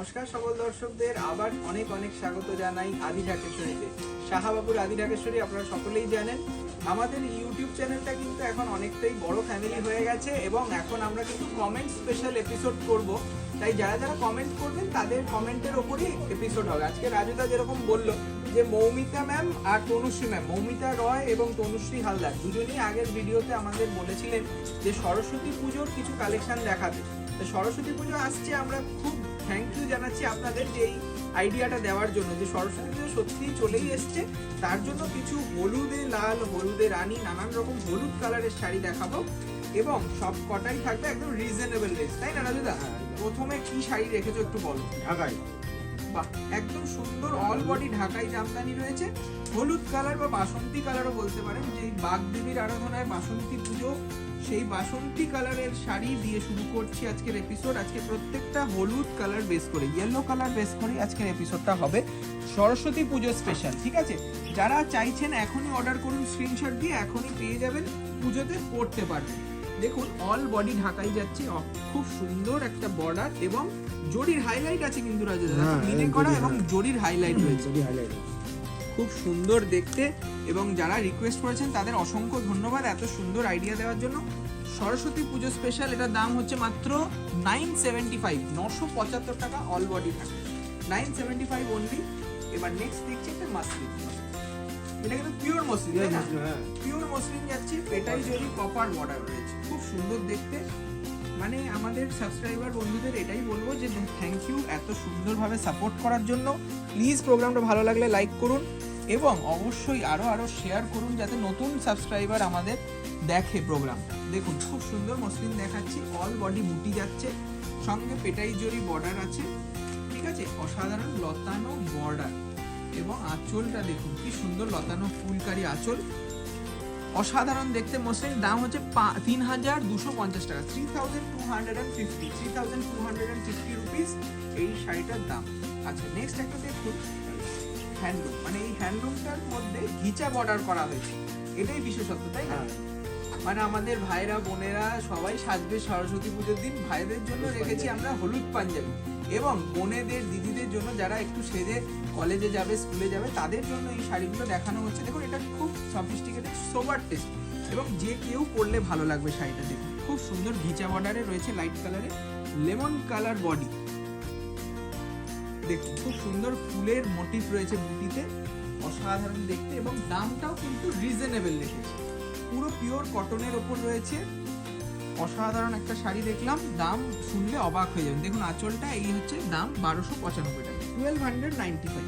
নমস্কার সকল দর্শকদের। আবার অনেক অনেক স্বাগত জানাই আদি ঢাকেশ্বরীতে। সাহাবাবুর আদি ঢাকেশ্বরী আপনারা সকলেই জানেন। আমাদের ইউটিউব চ্যানেলটা কিন্তু এখন অনেকটাই বড় ফ্যামিলি হয়ে গেছে এবং এখন আমরা কিন্তু কমেন্ট স্পেশাল এপিসোড করব। তাই যারা যারা কমেন্ট করবেন, তাদের কমেন্টের ওপরই এপিসোড হবে। আজকে রাজুদা যেরকম বলল যে, মৌমিতা ম্যাম আর তনুশ্রী ম্যাম মৌমিতা রয় এবং তনুশ্রী হালদার দুজনেই আগের ভিডিওতে আমাদের বলেছিলেন যে, সরস্বতী পুজোর কিছু কালেকশন দেখাবে তো সরস্বতী পুজো আসছে, আমরা খুব থ্যাংক ইউ জানাচ্ছি আপনাদের যে এই আইডিয়াটা দেওয়ার জন্য যে সরস্বতী পুজো সত্যিই চলেই এসছে। তার জন্য কিছু হলুদে লাল হলুদে রানী নানান রকম হলুদ কালারের শাড়ি দেখাবো এবং সব কটাই থাকবে একদম রিজনেবল রেঞ্জ তাই না রাজুদা? প্রথমে কি শাড়ি রেখেছো একটু বলো। ঢাকায় বাহ একদম সুন্দর অল বডি ঢাকাই জামদানি রয়েছে। হলুদ কালার বা বাসন্তী কালারও বলতে পারেন যে বাগদেবীর আরাধনায় বাসন্তী পুজো সেই বাসন্তী কালারের শাড়ি দিয়ে শুরু করছি আজকের এপিসোড আজকে প্রত্যেকটা হলুদ কালার বেস করে ইয়েলো কালার বেস করে আজকের এপিসোডটা হবে সরস্বতী পুজো স্পেশাল ঠিক আছে? যারা চাইছেন এখনই অর্ডার করুন স্ক্রিনশট দিয়ে এখনই পেয়ে যাবেন পুজোতে পড়তে পারবেন। দেখুন অল বডি ঢাকাই যাচ্ছে খুব সুন্দর একটা বর্ডার এবং জরির হাইলাইট আছে কিন্তু রাজু দাদা। হ্যাঁ, মিনে করা এবং। জরির হাইলাইট রয়েছে। হাইলাইট খুব সুন্দর দেখতে এবং যারা রিকোয়েস্ট করেছেন তাদের অসংখ্য ধন্যবাদ এত সুন্দর আইডিয়া দেওয়ার জন্য। সরস্বতী পুজো স্পেশাল এটার দাম হচ্ছে মাত্র নাইন সেভেন্টি ফাইভ নশো পঁচাত্তর টাকা অল বডি থাকে নাইন সেভেন্টি ফাইভ অনলি এবার নেক্সট দেখছি একটা মাসলিন এটা কিন্তু পিওর মসলিন তাই না? হ্যাঁ। পিওর মসলিন যাচ্ছে এটাই যদি কপার বর্ডার রয়েছে। খুব সুন্দর দেখতে। মানে আমাদের সাবস্ক্রাইবার বন্ধুদের এটাই বলব যে থ্যাংক ইউ এত সুন্দরভাবে সাপোর্ট করার জন্য। প্লিজ প্রোগ্রামটা ভালো লাগলে লাইক করুন। এবং অবশ্যই আরও আরও শেয়ার করুন যাতে নতুন সাবস্ক্রাইবার আমাদের দেখে প্রোগ্রাম দেখুন, খুব সুন্দর মসলিন দেখাচ্ছি। অল বডি বুটি যাচ্ছে। সঙ্গে পেটাই জরি বর্ডার আছে। ঠিক আছে? অসাধারণ লতানো বর্ডার এবং আঁচলটা দেখুন, কি সুন্দর লতানো ফুলকারি আঁচল। অসাধারণ দেখতে মসলিন দাম হচ্ছে তিন হাজার দুশো পঞ্চাশ টাকা। Three thousand two hundred and fifty three thousand two hundred and fifty rupees এই শাড়িটার দাম। আচ্ছা নেক্সট একটা দেখুন। হ্যান্ডলুম মানে এই হ্যান্ডলুমটার মধ্যে ঘিচা বর্ডার করা হয়েছে। এটাই বিশেষত্ব তাই না? হ্যাঁ। মানে আমাদের ভাইরা বোনেরা সবাই সাজবে সরস্বতী পুজোর দিন ভাইদের জন্য রেখেছি আমরা হলুদ পাঞ্জাবি। এবং বোনেদের দিদিদের জন্য যারা একটু সেজে কলেজে যাবে স্কুলে যাবে তাদের জন্য এই শাড়িগুলো দেখানো হচ্ছে। দেখুন এটা খুব সফিস্টিকেটেড সোবার টেস্ট এবং যে কেউ পরলে ভালো লাগবে শাড়িটা দেখুন। খুব সুন্দর ঘিচা বর্ডারে রয়েছে লাইট কালারে লেমন কালার বডি দেখুন খুব সুন্দর ফুলের মোটিভ রয়েছে বুটিতে অসাধারণ দেখতে এবং দামটাও কিন্তু রিজনেবল রেখেছে পুরো পিওর কটনের ওপর রয়েছে। অসাধারণ একটা শাড়ি দেখলাম দাম শুনলে অবাক হয়ে যাবেন। দেখুন আঁচলটা এই হচ্ছে দাম বারোশো পঁচানব্বই টাকা। টুয়েলভ হান্ড্রেড নাইনটি ফাইভ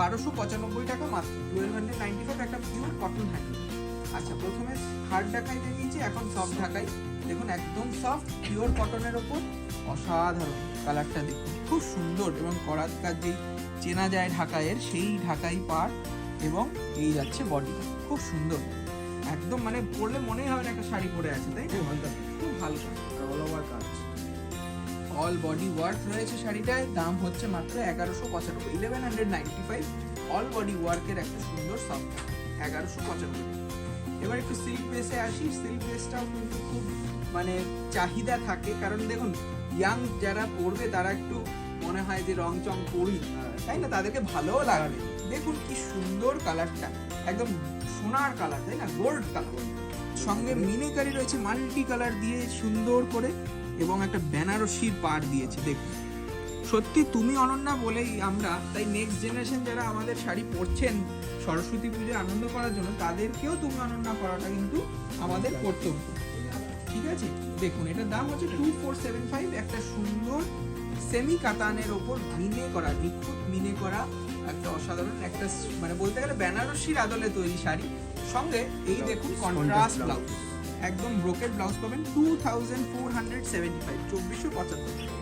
বারোশো পঁচানব্বই টাকা মাত্র টুয়েলভ হান্ড্রেড নাইনটি ফাইভ একটা পিওর কটন হ্যান্ডলুম আচ্ছা প্রথমে হার্ড ঢাকাই দেখিয়েছি এখন সফট ঢাকাই। দেখুন একদম সফট পিওর কটনের ওপর। অসাধারণ কালারটা দেখুন। খুব সুন্দর এবং করাত কাজ যেই চেনা যায় ঢাকাইয়ের সেই ঢাকাই পার এবং এই যাচ্ছে বডিটা খুব সুন্দর। একদম মানে পরলে মনেই হবে না একটা শাড়ি পরে আছে তাই খুব হালকা। খুব হালকা। অল ওভার কাজ অল বডি ওয়ার্ক রয়েছে শাড়িটায় দাম হচ্ছে মাত্র এগারোশো পঁচানব্বই eleven hundred ninety five all body ওয়ার্কের একটা সুন্দর সফট এগারোশো পঁচানব্বই। এবার একটু সিল্ক বেসে আসি সিল্ক বেসটাও কিন্তু খুব মানে চাহিদা থাকে। কারণ দেখুন ইয়াং যারা পড়বে তারা একটু মনে হয় যে রং চং করি তাই না? তাদেরকে ভালোও লাগবে। দেখুন কি সুন্দর কালারটা একদম সোনার কালার তাই না? গোল্ড কালার সঙ্গে মিনেকারি রয়েছে মাল্টি কালার দিয়ে সুন্দর করে, এবং একটা বেনারসির পার দিয়েছে, দেখুন। সত্যি তুমি অনন্যা বলেই আমরা তাই নেক্সট জেনারেশন যারা আমাদের শাড়ি পরছেন সরস্বতী পুজোয় আনন্দ করার জন্য তাদেরকেও তুমি অনন্যা করাটা কিন্তু আমাদের কর্তব্য। ঠিক আছে? দেখুন এটার দাম হচ্ছে টু ফোর সেভেন ফাইভ একটা সুন্দর সেমি কাতানের ওপর মিনে করা নিখুঁত মিনে করা একটা অসাধারণ একটা মানে বলতে গেলে বেনারসির আদলে তৈরি শাড়ি। সঙ্গে এই দেখুন কন্ট্রাস্ট ব্লাউজ একদম ব্রোকেট ব্লাউজ পাবেন two thousand four hundred seventy five চব্বিশশো পঁচাত্তর।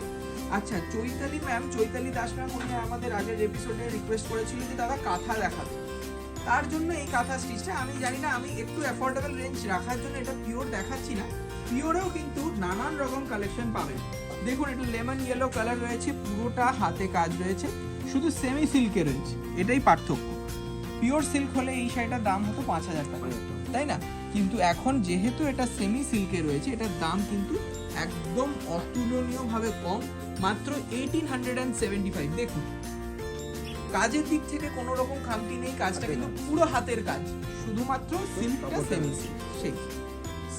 আচ্ছা চৈতালি ম্যাম চৈতালি দাস ম্যাম উনি আমাদের আগের এপিসোডে রিকোয়েস্ট করেছিল যে, দাদা, কাঁথা দেখাবে তার জন্য এই কাঁথা স্টিচটা আমি জানি না, আমি একটু অ্যাফোর্ডেবল রেঞ্জ রাখার জন্য এটা পিওর দেখাচ্ছি না। পিওরেও কিন্তু নানান রকম কালেকশন পাবেন। দেখুন এটা লেমন ইয়েলো কালার রয়েছে, পুরোটা হাতে কাজ রয়েছে, শুধু সেমি সিল্কে রয়েছে এটাই পার্থক্য। পিওর সিল্ক হলে এই শাড়িটার দাম হতো পাঁচ হাজার টাকা, তাই না? কিন্তু এখন যেহেতু এটা সেমি সিল্কে রয়েছে, এটার দাম কিন্তু একদম অতুলনীয়ভাবে কম। মাত্র eighteen hundred and seventy five দেখুন। কাজের দিক থেকে কোনো রকম খামতি নেই কাজটা কিন্তু পুরো হাতের কাজ। শুধুমাত্র সিল্কটা সেমি সিল্ক সেই।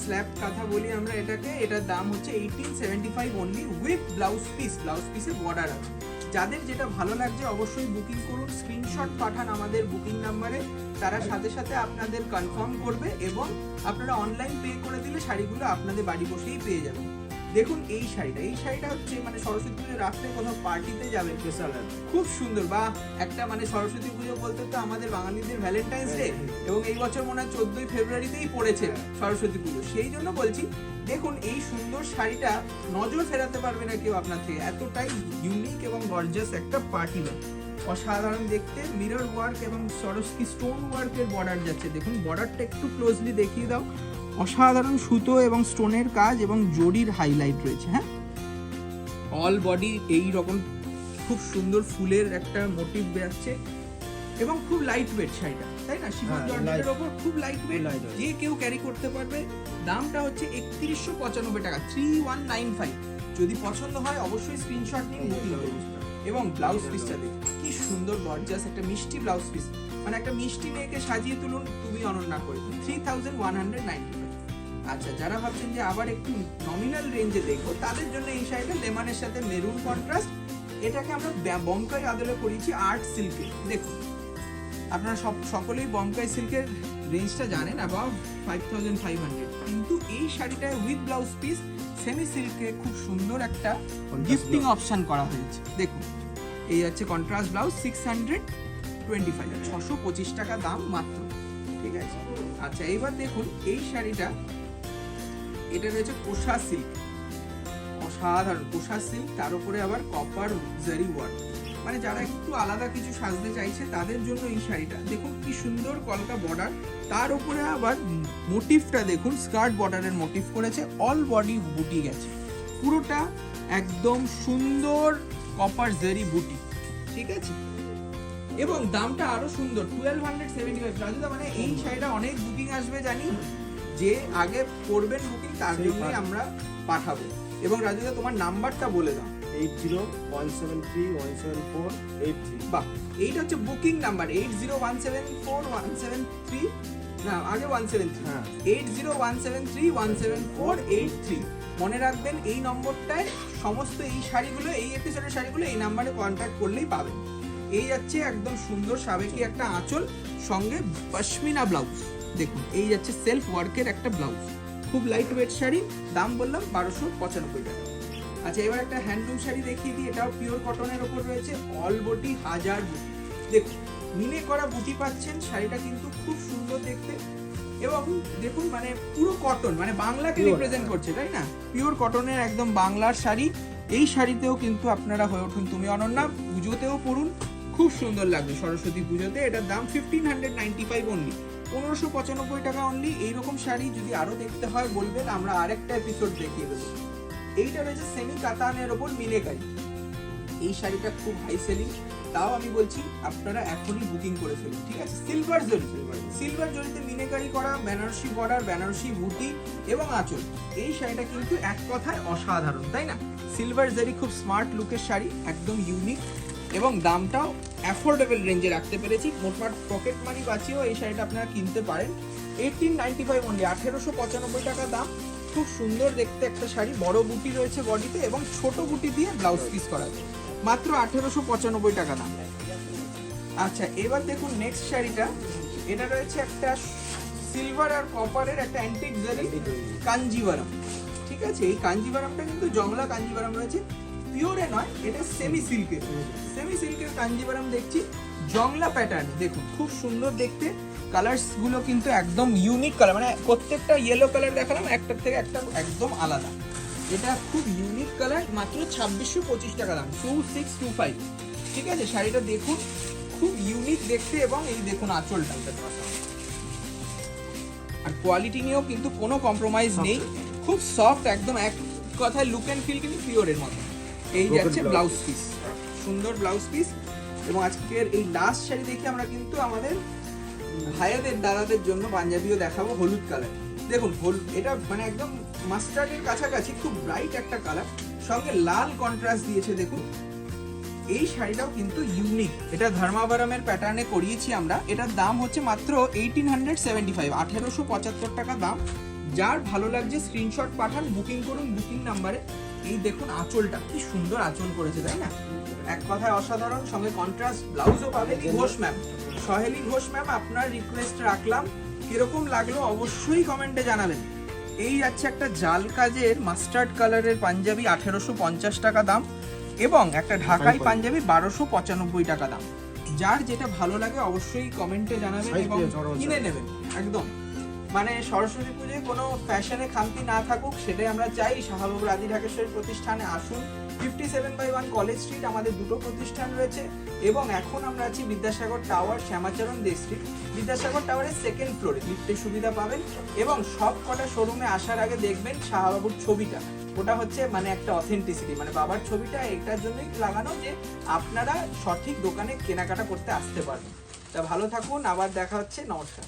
স্ল্যাব কথা বলি আমরা এটাকে এটার দাম হচ্ছে eighteen seventy five only with blouse piece blouse পিসে বর্ডার আছে। যাদের যেটা ভালো লাগছে অবশ্যই বুকিং করুন স্ক্রিনশট পাঠান আমাদের বুকিং নাম্বারে তারা সাথে সাথে আপনাদের কনফার্ম করবে এবং আপনারা অনলাইন পে করে দিলে শাড়িগুলো আপনাদের বাড়ি বসেই পেয়ে যাবেন। দেখুন এই শাড়িটা এই শাড়িটা হচ্ছে মানে সরস্বতী পুজো রাত্রে কোথাও পার্টিতে যাবেন স্পেশাল খুব সুন্দর বা একটা মানে সরস্বতী পুজো বলতে তো আমাদের বাঙালিদের ভ্যালেন্টাইন্স ডে এবং এই বছর মনে হয় চোদ্দই ফেব্রুয়ারিতেই পড়েছে সরস্বতী পুজো। সেই জন্য বলছি দেখুন এই সুন্দর শাড়িটা নজর ফেরাতে পারবে না কেউ আপনার থেকে। এতটাই ইউনিক এবং গর্জাস একটা পার্টি ওয়্যার অসাধারণ দেখতে মিরর ওয়ার্ক এবং সরস্বতী স্টোন ওয়ার্কের বর্ডার যাচ্ছে। দেখুন বর্ডারটা একটু ক্লোজলি দেখিয়ে দাও। অসাধারণ সুতো এবং স্টোনের কাজ এবং জরির হাইলাইট রয়েছে হ্যাঁ? অল বডি এই রকম খুব সুন্দর ফুলের একটা মোটিভ বেরাচ্ছে এবং খুব লাইট ওয়েট শাড়িটা তাই না? শিফন হ্যাঁ, জর্জেটের ওপর খুব লাইট ওয়েট যে কেউ ক্যারি করতে পারবে দামটা হচ্ছে একত্রিশশো পঁচানব্বই টাকা থ্রি ওয়ান নাইন ফাইভ যদি পছন্দ হয় অবশ্যই স্ক্রিনশট নিন বুকিং করুন। এবং ব্লাউজ পিসটা দেখুন। কি সুন্দর গর্জাস একটা মিষ্টি ব্লাউজ পিস মানে একটা মিষ্টি মেয়েকে সাজিয়ে তুলুন তুমি অনন্যা করে three thousand one hundred ninety আচ্ছা যারা ভাবছেন যে আবার একটু নমিনাল রেঞ্জে দেখব তাদের জন্য এই শাড়িটা লেমনের সাথে মেরুন কন্ট্রাস্ট এটাকে আমরা বমকাই আদলে করিয়েছি আর্ট সিল্কে দেখুন আপনারা সব সকলেই বমকাই সিল্কের রেঞ্জটা জানেন above five thousand five hundred কিন্তু এই শাড়িটায় উইথ ব্লাউজ পিস সেমি সিল্কে খুব সুন্দর একটা গিফটিং অপশন করা হয়েছে। দেখুন এই হচ্ছে contrast blouse six hundred twenty five ছশো পঁচিশ টাকা দাম মাত্র। ঠিক আছে? আচ্ছা এইবার দেখুন এই শাড়িটা এটা রয়েছে কোষা সিল্ক। অসাধারণ, কোষা সিল্ক, তার উপরে আবার কপার জারি ওয়ার্ক মানে যারা একটু আলাদা কিছু সাজতে চাইছে, তাদের জন্য এই শাড়িটা। দেখুন কি সুন্দর কলকা বর্ডার তার উপরে আবার মোটিভটা দেখুন স্কার্ট বর্ডারের মোটিভ করেছে অল বডি বুটি গেছে পুরোটা একদম সুন্দর কপার জারি বুটি ঠিক আছে? এবং দামটা আরও সুন্দর টুয়েলভ হান্ড্রেড সেভেন্টি ফাইভ মানে এই শাড়িটা অনেক বুকিং আসবে জানি? যে আগে করবেন বুকিং তার জন্যই আমরা পাঠাবো। এবং রাজুদা তোমার নাম্বারটা বলে দাও। Eight zero one seven three one seven four eight three. বাহ এইটা হচ্ছে booking number eight zero one seven four one seven three. না আগে ওয়ান সেভেন থ্রি। হ্যাঁ। Eight zero one seven three one seven four eight three. মনে রাখবেন এই নম্বরটায় সমস্ত এই শাড়িগুলো এই এপিসোডের শাড়িগুলো এই নাম্বারে কন্ট্যাক্ট করলেই পাবেন। এই যাচ্ছে একদম সুন্দর সাবেকি একটা আঁচল সঙ্গে পশমিনা ব্লাউজ দেখুন এই যাচ্ছে সেলফ ওয়ার্কের একটা ব্লাউজ খুব লাইট ওয়েট শাড়ি দাম বললাম বারোশো পঁচানব্বই টাকা। আচ্ছা এবার একটা হ্যান্ডলুম শাড়ি দেখিয়ে দিই এটাও পিওর কটনের ওপর রয়েছে অল বটি হাজার বুটি দেখুন মিনে করা বুটি পাচ্ছেন শাড়িটা কিন্তু খুব সুন্দর দেখতে। এবং দেখুন মানে পুরো কটন মানে বাংলাকে রিপ্রেজেন্ট। করছে তাই না? পিওর কটনের একদম বাংলার শাড়ি এই শাড়িতেও কিন্তু আপনারা হয়ে উঠুন তুমি অনন্যা পুজোতেও পড়ুন খুব সুন্দর লাগবে সরস্বতী পুজোতে। এটার দাম fifteen hundred ninety five only পনেরোশো পঁচানব্বই টাকা অনলি এইরকম শাড়ি যদি আরও দেখতে হয় বলবেন আমরা আরেকটা এপিসোড দেখিয়ে দেবো। এইটা রয়েছে সেমি কাতানের ওপর মিনেকারি এই শাড়িটা খুব হাই সেলিং তাও আমি বলছি আপনারা এখনই বুকিং করে ফেলুন ঠিক আছে? সিলভার জরি সিলভার জরিতে মিনেকারি করা বেনারসি বর্ডার বেনারসি বুটি এবং আঁচল। এই শাড়িটা কিন্তু এক কথায় অসাধারণ তাই না? সিলভার জরি খুব স্মার্ট লুকের শাড়ি একদম ইউনিক এবং দামটাও অ্যাফোর্ডেবল রেঞ্জে রাখতে পেরেছি। মোটমাট পকেট মানি বাঁচিয়েও এই শাড়িটা আপনারা কিনতে পারেন। এইটিন নাইনটি ফাইভ অনলি আঠেরোশো পঁচানব্বই টাকা দাম। খুব সুন্দর দেখতে একটা শাড়ি। বড় বুটি রয়েছে বডিতে এবং ছোট বুটি দিয়ে ব্লাউজ পিস করা আছে। মাত্র আঠেরোশো পঁচানব্বই টাকা দাম। আচ্ছা এবার দেখুন নেক্সট শাড়িটা। এটা রয়েছে একটা সিলভার আর কপারের একটা অ্যান্টিক জারি কাঞ্জিভারাম ঠিক আছে? এই কাঞ্জিভারামটা কিন্তু জংলা কাঞ্জিভারাম রয়েছে। পিওরে নয় এটা সেমি সিল্কের সেমি সিল্কের কাঞ্জিভারাম দেখছি জংলা প্যাটার্ন দেখুন খুব সুন্দর দেখতে। কালার্সগুলো কিন্তু একদম ইউনিক কালার মানে প্রত্যেকটা ইয়েলো কালার দেখালাম একটার থেকে একটা একদম আলাদা। এটা খুব ইউনিক কালার মাত্র ছাব্বিশশো পঁচিশ টাকা দাম টু সিক্স টু ফাইভ ঠিক আছে শাড়িটা দেখুন খুব ইউনিক দেখতে এবং এই দেখুন আঁচলটা আর কোয়ালিটি নিয়েও কিন্তু কোনো কম্প্রোমাইজ নেই। খুব সফট একদম এক কথায় লুক অ্যান্ড ফিল কিন্তু পিওরের মতো। এই যাচ্ছে ব্লাউজ পিস সুন্দর ব্লাউজ পিস এবং আজকের এই লাস্ট শাড়ি দেখে আমরা কিন্তু আমাদের ভাইয়াদের দাদাদের জন্য পাঞ্জাবিও দেখাবো হলুদ কালার দেখুন হলুদ এটা মানে একদম মাস্টার্ডের কাছাকাছি খুব ব্রাইট একটা কালার সঙ্গে লাল কন্ট্রাস্ট দিয়েছে দেখুন। এই শাড়িটাও কিন্তু ইউনিক এটা ধর্মাবরমের প্যাটার্নে করিয়েছি আমরা। এটার দাম হচ্ছে মাত্র এইটিন হান্ড্রেড সেভেন্টি ফাইভ আঠেরোশো পঁচাত্তর টাকা দাম। যার ভালো লাগছে স্ক্রিনশট পাঠান বুকিং করুন বুকিং নাম্বারে এই দেখুন আঁচলটা কি সুন্দর আঁচল করেছে তাই না? এক কথায় অসাধারণ সঙ্গে কন্ট্রাস্ট ব্লাউজও পাবেন ঘোষ ম্যাম সহেলি ঘোষ ম্যাম আপনার রিকোয়েস্ট রাখলাম। কীরকম লাগল অবশ্যই কমেন্টে জানাবেন। এই যাচ্ছে একটা জাল কাজের মাস্টার্ড কালারের পাঞ্জাবি আঠেরোশো পঞ্চাশ টাকা দাম এবং একটা ঢাকাই পাঞ্জাবি বারোশো পঁচানব্বই টাকা দাম। যার যেটা ভালো লাগে অবশ্যই কমেন্টে জানাবেন এবং কিনে নেবেন একদম। মানে সরস্বতী পুজোয় কোনো ফ্যাশনে খামতি না থাকুক, সেটাই আমরা চাই। শাহবাবুর আদি ঢাকেশ্বরী প্রতিষ্ঠানে আসুন। Fifty seven by one college street আমাদের দুটো প্রতিষ্ঠান রয়েছে। এবং এখন আমরা আছি বিদ্যাসাগর টাওয়ার শ্যামাচরণ দে স্ট্রিট বিদ্যাসাগর টাওয়ারের সেকেন্ড ফ্লোরে লিফটের সুবিধা পাবেন। এবং সব কটা শোরুমে আসার আগে দেখবেন শাহবাবুর ছবিটা। ওটা হচ্ছে মানে একটা অথেন্টিসিটি মানে বাবার ছবিটা, এটার জন্যই লাগানো যে আপনারা সঠিক দোকানে কেনাকাটা করতে আসতে পারবেন। তা ভালো থাকুন, আবার দেখা হচ্ছে, নমস্কার।